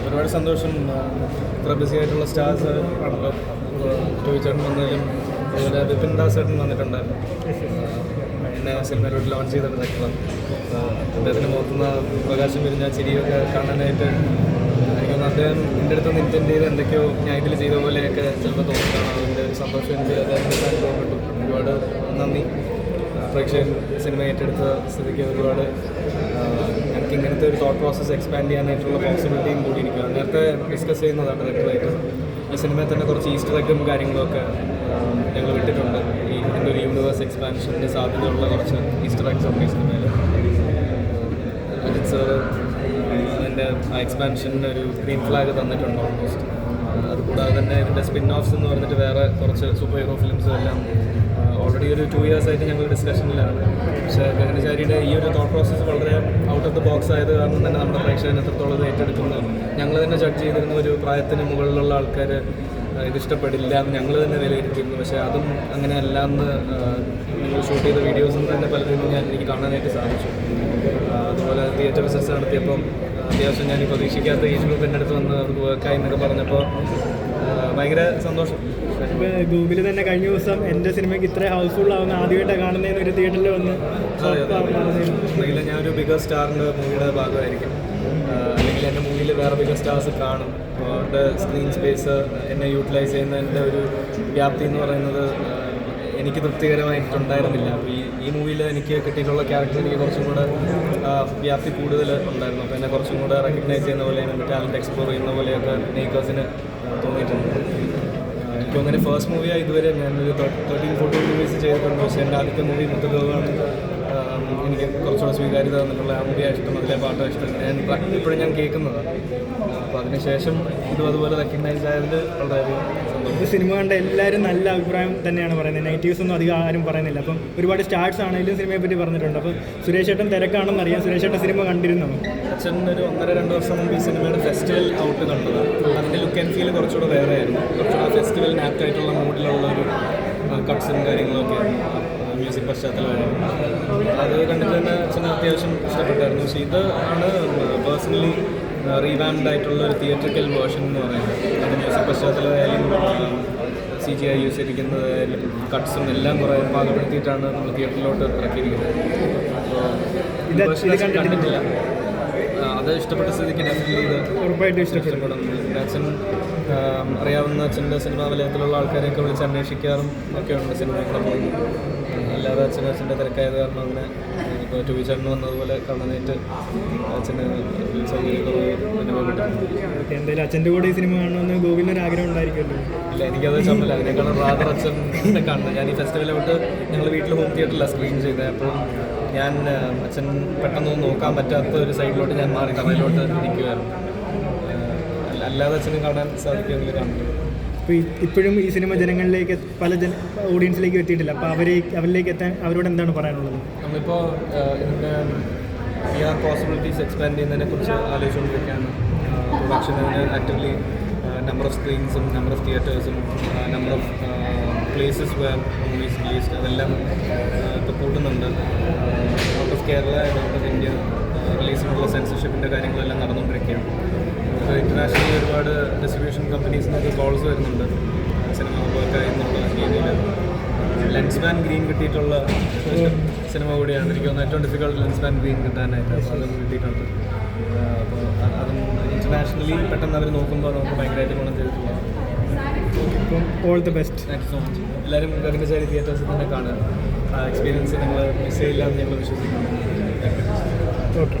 ഒരുപാട് സന്തോഷം. ഇത്ര ബിസി ആയിട്ടുള്ള സ്റ്റാർസ് ആണല്ലോ ചേട്ടൻ വന്നതിലും അതുപോലെ വിപിൻ ദാസ് ചേട്ടൻ വന്നിട്ടുണ്ടായിരുന്നു എന്നെ സിനിമയിലോട്ട് ലോഞ്ച് ചെയ്തിട്ടുണ്ടായിരുന്നു അദ്ദേഹത്തിന്റെ മുഖത്തുനിന്ന് പ്രകാശം വിരിഞ്ഞ ചിരിയൊക്കെ കാണാനായിട്ട് എനിക്കൊന്ന് അദ്ദേഹം എന്റെ അടുത്ത് നിന്ന് ഇന്റന്റ് ചെയ്ത് എന്തൊക്കെയോ ഞാൻ ഇതിൽ ചെയ്ത പോലെയൊക്കെ ചിലപ്പോൾ തോന്നിയിട്ടാണ് അതിന്റെ ഒരു സന്തോഷം എനിക്ക് അദ്ദേഹത്തിന് അനുഭവപ്പെട്ടു ഒരുപാട് നന്ദി. പ്രേക്ഷകൻ സിനിമ ഏറ്റെടുത്ത സ്ഥിതിക്ക് ഒരുപാട് ഇങ്ങനത്തെ ഒരു തോട്ട് പ്രോസസ്സ് എക്സ്പാൻഡ് ചെയ്യാനായിട്ടുള്ള പോസിബിലിറ്റിയും കൂടി ഇരിക്കുക നേരത്തെ ഡിസ്കസ് ചെയ്യുന്നതാണ് ഡയറക്ടറായിട്ട് ഈ സിനിമയിൽ തന്നെ കുറച്ച് ഈസ്റ്റർ എഗും കാര്യങ്ങളൊക്കെ ഞങ്ങൾ വിട്ടിട്ടുണ്ട് ഈ ഇതിന്റെ ഒരു യൂണിവേഴ്സ് എക്സ്പാൻഷന്റെ സാധ്യതയുള്ള കുറച്ച് ഈസ്റ്റർ എഗ്സ് ഉണ്ട് ഈ സിനിമയിൽ അജിത് സാറ് അതിന്റെ ആ എക്സ്പാൻഷന്റെ ഒരു ഗ്രീൻ ഫ്ലാഗ് തന്നിട്ടുണ്ട് ഓൾമോസ്റ്റ് അതുകൂടാതെ തന്നെ ഇതിന്റെ സ്പിൻ ഓഫ്സ് എന്ന് പറഞ്ഞിട്ട് വേറെ കുറച്ച് സൂപ്പർ ഹീറോ ഫിലിംസും എല്ലാം ഓൾറെഡി ഒരു ടു ഇയേഴ്സ് ആയിട്ട് ഞങ്ങൾ ഡിസ്കഷനിലാണ് പക്ഷേ ഗഗനചാരിയുടെ ഈ ഒരു തോട്ട് പ്രോസസ്സ് വളരെ ഔട്ട് ഓഫ് ദ ബോക്സ് ആയത് കാരണം തന്നെ നമ്മുടെ പ്രേക്ഷകൻ എത്രത്തോളം ഏറ്റെടുക്കുന്നു. ഞങ്ങൾ തന്നെ ജഡ്ജ് ചെയ്തിരുന്ന ഒരു പ്രായത്തിന് മുകളിലുള്ള ആൾക്കാർ ഇത് ഇഷ്ടപ്പെടില്ല എന്ന് ഞങ്ങൾ തന്നെ വിലയിരുത്തിയിരുന്നു. പക്ഷേ അതും അങ്ങനെയല്ല എന്ന് ഷൂട്ട് ചെയ്ത വീഡിയോസും തന്നെ പലരും ഞാൻ എനിക്ക് കാണാനായിട്ട് സാധിച്ചു. അതുപോലെ തിയേറ്റർ ബിസിനസ് നടത്തിയപ്പം അത്യാവശ്യം ഞാൻ പ്രതീക്ഷിക്കാത്ത ഏജ് ഗ്രൂപ്പ് എന്റെ അടുത്ത് വന്ന് അവർക്ക് വർക്കായി എന്നൊക്കെ പറഞ്ഞപ്പോൾ ഭയങ്കര സന്തോഷം. ഗൂഗിൾ ഗൂഗിളിൽ തന്നെ കഴിഞ്ഞ ദിവസം എന്റെ സിനിമയ്ക്ക് ഇത്ര ഹൗസ്ഫുൾ ആവുന്ന ആദ്യമായിട്ടാണ് കാണുന്നതെന്ന് ഒരു തിയേറ്ററിൽ വന്ന് അതെ, അതെ. ഒന്നുകിൽ ഞാൻ ഒരു ബിഗർ സ്റ്റാറിന്റെ മൂവിയുടെ ഭാഗമായിരിക്കും. അല്ലെങ്കിൽ എന്റെ മൂവിയിൽ വേറെ ബിഗർ സ്റ്റാർസ് കാണും. അവരുടെ സ്ക്രീൻ സ്പേസ് എന്നെ യൂട്ടിലൈസ് ചെയ്യുന്നതിന്റെ ഒരു വ്യാപ്തി എന്ന് പറയുന്നത് എനിക്ക് തൃപ്തികരമായിട്ടുണ്ടായിരുന്നില്ല അപ്പോൾ ഈ ഈ മൂവിയിൽ എനിക്ക് കിട്ടിയിട്ടുള്ള ക്യാരക്ടർ എനിക്ക് കുറച്ചും കൂടെ വ്യാപ്തി കൂടുതൽ ഉണ്ടായിരുന്നു. അപ്പോൾ എന്നെ കുറച്ചും കൂടെ റെക്കഗ്നൈസ് ചെയ്യുന്ന പോലെ എന്റെ ടാലന്റ് എക്സ്പ്ലോർ ചെയ്യുന്ന പോലെയൊക്കെ മേക്കേഴ്സിന് തോന്നിയിട്ടുണ്ട്. എനിക്ക് തോന്നുന്നു ഫസ്റ്റ് മൂവിയാണ് ഇതുവരെ ഞാനൊരു തേർട്ടീൻ ഫോർട്ടീൻ മൂവീസ് ചെയ്തിട്ടുണ്ട്. പക്ഷേ എന്റെ ആദ്യത്തെ മൂവി മുത്തഗോവാണ് എനിക്ക് കുറച്ചുകൂടെ സ്വീകാര്യത തന്നിട്ടുള്ള ആ മൂവിയാണ് ഇഷ്ടം അതിലെ പാട്ട് ഇഷ്ടം. ഞാൻ ഇപ്പോഴും ഞാൻ കേൾക്കുന്നതാണ് അപ്പോൾ അതിനുശേഷം ഇതും അതുപോലെ റെക്കഗ്നൈസ് ആയത് സന്തോഷം. ഈ സിനിമ കണ്ട എല്ലാവരും നല്ല അഭിപ്രായം തന്നെയാണ് പറയുന്നത്. നെഗറ്റീവ്സ് ഒന്നും അധികം ആരും പറയുന്നില്ല. അപ്പം ഒരുപാട് സ്റ്റാർട്സ് ആണെങ്കിലും സിനിമയെ പറ്റി പറഞ്ഞിട്ടുണ്ട്. അപ്പം സുരേഷ് ഏട്ടൻ തിരക്കാണെന്ന് അറിയാം. സുരേഷ് ഏട്ടൻ സിനിമ കണ്ടിരുന്നു? അച്ഛൻ ഒരു ഒന്നര രണ്ട് വർഷം മുമ്പ് ഈ സിനിമയുടെ ഫെസ്റ്റിവൽ ഔട്ട് കണ്ടതാണ് അതിന്റെ ലുക്ക് ആൻഡ് ഫീൽ കുറച്ചുകൂടെ വേറെ ആയിരുന്നു കുറച്ചുകൂടെ ഫെസ്റ്റിവലിന് ആപ്റ്റായിട്ടുള്ള മൂഡിലുള്ള ഒരു കട്ട്സും കാര്യങ്ങളൊക്കെ ആയിരുന്നു. മ്യൂസിക് പശ്ചാത്തലമായിരുന്നു അത് കണ്ടിട്ട് തന്നെ അച്ഛന് അത്യാവശ്യം ഇഷ്ടപ്പെട്ടായിരുന്നു. പക്ഷേ ഇത് ആണ് പേഴ്സണലി റീവാൻഡ് ആയിട്ടുള്ള ഒരു തിയേറ്ററിക്കൽ വേർഷൻ എന്ന് പറയുന്നത്. അത് മ്യൂസിക് പശ്ചാത്തലമായാലും സി ജി ഐ യൂസ് ചെയ്തിരിക്കുന്നതായാലും കട്ട്സും എല്ലാം കുറേ പാകപ്പെടുത്തിയിട്ടാണ് നമ്മൾ തിയേറ്ററിലോട്ട് ഇറക്കിയിരിക്കുന്നത്. അപ്പോൾ കണ്ടിട്ടില്ല. അത് ഇഷ്ടപ്പെട്ട സ്ഥിതിക്ക് ഡെഫിനറ്റ്ലി ഇത് ഉറപ്പായിട്ടും ഇഷ്ടപ്പെടും. അച്ഛൻ അറിയാവുന്ന അച്ഛന്റെ സിനിമാ വലയത്തിലുള്ള ആൾക്കാരെയൊക്കെ വിളിച്ച് അന്വേഷിക്കാറും ഒക്കെ ഉണ്ട് സിനിമകളെ പോയി അല്ലാതെ അച്ഛൻ അച്ഛന്റെ തിരക്കായത് കാരണം അങ്ങനെ ഇപ്പോൾ ടു ചേട്ടൻ വന്നതുപോലെ കാണാനായിട്ട് അച്ഛന് സൗകര്യക്കുറവ് അനുഭവപ്പെട്ടിട്ടുണ്ട് എന്തായാലും അച്ഛന്റെ കൂടെ ഈ സിനിമ കാണണമെന്ന് ഗോവിന്ദൻ ആഗ്രഹം ഉണ്ടായിരിക്കുമല്ലോ. ഇല്ല എനിക്കത് ചമ്മല. അതിനേക്കാളും റാദർ അച്ഛൻ കാണുന്നത് ഞാൻ ഈ ഫെസ്റ്റിവലോട്ട് ഞങ്ങൾ വീട്ടിൽ ഹോം തിയേറ്ററിലാണ് സ്ക്രീൻ ചെയ്തത് അപ്പോൾ ഞാൻ അച്ഛൻ പെട്ടെന്നൊന്നും നോക്കാൻ പറ്റാത്ത ഒരു സൈഡിലോട്ട് ഞാൻ മാറി കടയിലോട്ട് ഇരിക്കുമായിരുന്നു അല്ലാതെ അച്ഛനും കാണാൻ സാധിക്കുന്നില്ല കാണുന്നു. ഇപ്പോൾ ഇപ്പോഴും ഈ സിനിമ ജനങ്ങളിലേക്ക് പല ജന ഓഡിയൻസിലേക്ക് എത്തിയിട്ടില്ല. അപ്പോൾ അവരെ അവരിലേക്ക് എത്താൻ അവരോട് എന്താണ് പറയാനുള്ളത്? നമ്മളിപ്പോൾ ഇതിന്റെ ആർ പോസിബിലിറ്റീസ് എക്സ്പാൻഡ് ചെയ്യുന്നതിനെ കുറിച്ച് ആലോചിച്ചുകൊണ്ടിരിക്കുകയാണ്. പ്രൊഡക്ഷൻ അതിന് ആക്റ്റീവ്ലി നമ്പർ ഓഫ് സ്ക്രീൻസും number of തിയേറ്റേഴ്സും number of places where movies released അതെല്ലാം ഇപ്പോൾ കൂട്ടുന്നുണ്ട്. Out of Kerala and out of India റിലീസിനുള്ള സെൻസർഷിപ്പിന്റെ കാര്യങ്ങളെല്ലാം നടന്നുകൊണ്ടിരിക്കുകയാണ്. ഇപ്പോൾ ഇന്റർനാഷണലി ഒരുപാട് ഡിസ്ട്രിബ്യൂഷൻ കമ്പനീസിൽ നിന്നൊക്കെ കോൾസ് വരുന്നുണ്ട്. സിനിമ വർക്കായി എന്നുള്ള രീതിയിൽ ലെൻസ് ബാൻ ഗ്രീൻ കിട്ടിയിട്ടുള്ള സിനിമ കൂടിയാണ്. എനിക്ക് തോന്നുന്നത് ഏറ്റവും ഡിഫിക്കൽട്ട് ലെൻസ് ബാൻ ഗ്രീൻ കിട്ടാനായിട്ട് അപ്പോൾ അതും കിട്ടിയിട്ടുണ്ട്. അപ്പോൾ അതും ഇന്റർനാഷണലി പെട്ടെന്ന് അവർ നോക്കുമ്പോൾ നമുക്ക് ഭയങ്കരമായിട്ട് ഗുണം ചെയ്തിട്ടുള്ള അപ്പം all the best. Thank you so much എല്ലാവരും ഗഗനചാരി തിയേറ്റേഴ്സിൽ തന്നെ കാണുക. ആ എക്സ്പീരിയൻസ് നിങ്ങൾ മിസ് ചെയ്യില്ല എന്ന് ഞങ്ങൾ വിശ്വസിക്കുന്നു. ഓക്കെ